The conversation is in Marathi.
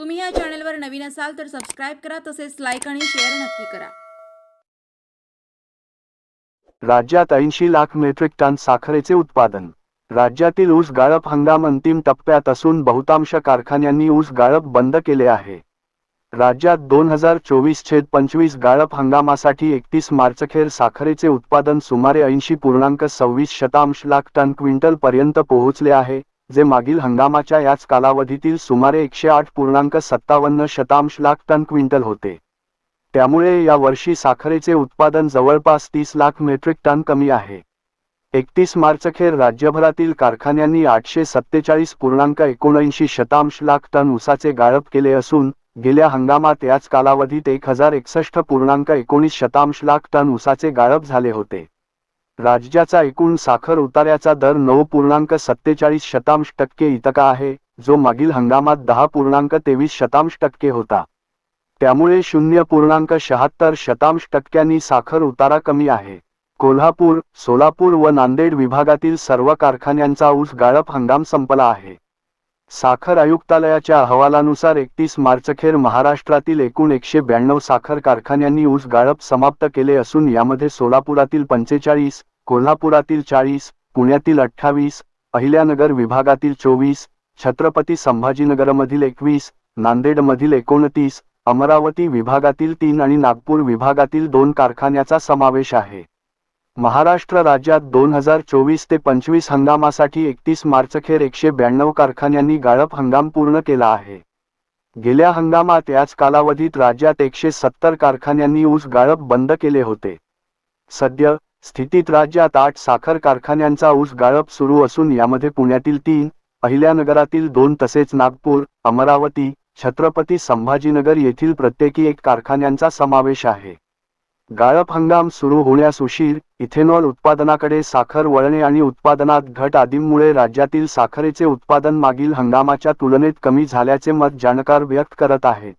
तुम्ही या चॅनलवर नवीन असाल तर सबस्क्राईब करा तसेच लाईक आणि शेअर नक्की करा. राज्यात ऐंशी लाख मेट्रिक टन साखरेचे उत्पादन. राज्यातील ऊस गाळप हंगाम अंतिम टप्प्यात असून बहुतांश कारखान्यांनी ऊस गाळप बंद केले आहे. राज्यात दोन हजार चोवीस छेद पंचवीस गाळप हंगामासाठी एकतीस मार्चखेर साखरेचे उत्पादन सुमारे ऐंशी पूर्णांक सव्वीस शतांश लाख टन क्विंटल पर्यंत पोहोचले आहे. जे मागील हंगामाच्या याच कालावधीतील सुमारे एकशे आठ पूर्णांक सत्तावन्न शतांश लाख टन क्विंटल होते. त्यामुळे या वर्षी साखरेचे उत्पादन जवळपास तीस लाख मेट्रिक टन कमी आहे. एकतीस मार्चखेर राज्यभरातील कारखान्यांनी आठशे सत्तेचाळीस पूर्णांक एकोणऐंशी शतांश लाख टन ऊसाचे गाळप केले असून गेल्या हंगामात याच कालावधीत एक हजार एकसष्ट पूर्णांक एकोणीस शतांश लाख टन ऊसाचे गाळप झाले होते. राज्याचा एकूण साखर उतार्याचा दर नऊ पूर्णांक सत्तेचाळीस शतांश टक्के इतका आहे जो मागील हंगामात दहा पूर्णांक तेवीस शतांश टक्के होता. त्यामुळे शून्य पूर्णांक शहात्तर शतांश टक्क्यांनी साखर उतारा कमी आहे. कोल्हापूर सोलापूर व नांदेड विभागातील सर्व कारखान्यांचा ऊस गाळप हंगाम संपला आहे. साखर आयुक्तालयाच्या अहवालानुसार एकतीस मार्चखेर महाराष्ट्रातील एकूण एकशे ब्याण्णव साखर कारखान्यांनी ऊस गाळप समाप्त केले असून यामध्ये सोलापुरातील पंचेचाळीस कोल्हापुरातील चाळीस पुण्यातील अठ्ठावीस अहिल्यानगर विभागातील चोवीस छत्रपती संभाजीनगरमधील एकवीस नांदेडमधील एकोणतीस अमरावती विभागातील तीन आणि नागपूर विभागातील दोन कारखान्याचा समावेश आहे. महाराष्ट्र राज्यात दोन हजार चोवीस ते पंचवीस हंगामासाठी एकतीस मार्चखेर एकशे ब्याण्णव कारखान्यांनी गाळप हंगाम पूर्ण केला आहे. गेल्या हंगामात याच कालावधीत राज्यात एकशे सत्तर कारखान्यांनी ऊस गाळप बंद केले होते. सध्या स्थितीत राज्यात आठ साखर कारखान्यांचा ऊस गाळप सुरू असून यामध्ये पुण्यातील तीन अहिल्यानगरातील दोन तसेच नागपूर अमरावती छत्रपती संभाजीनगर येथील प्रत्येकी एक कारखान्यांचा समावेश आहे. गाळप हंगाम सुरू होण्यास उशीर इथेनॉल उत्पादनाकडे साखर वळणे आणि उत्पादनात घट आदींमुळे राज्यातील साखरेचे उत्पादन मागील हंगामाच्या तुलनेत कमी झाल्याचे मत जाणकार व्यक्त करत आहेत.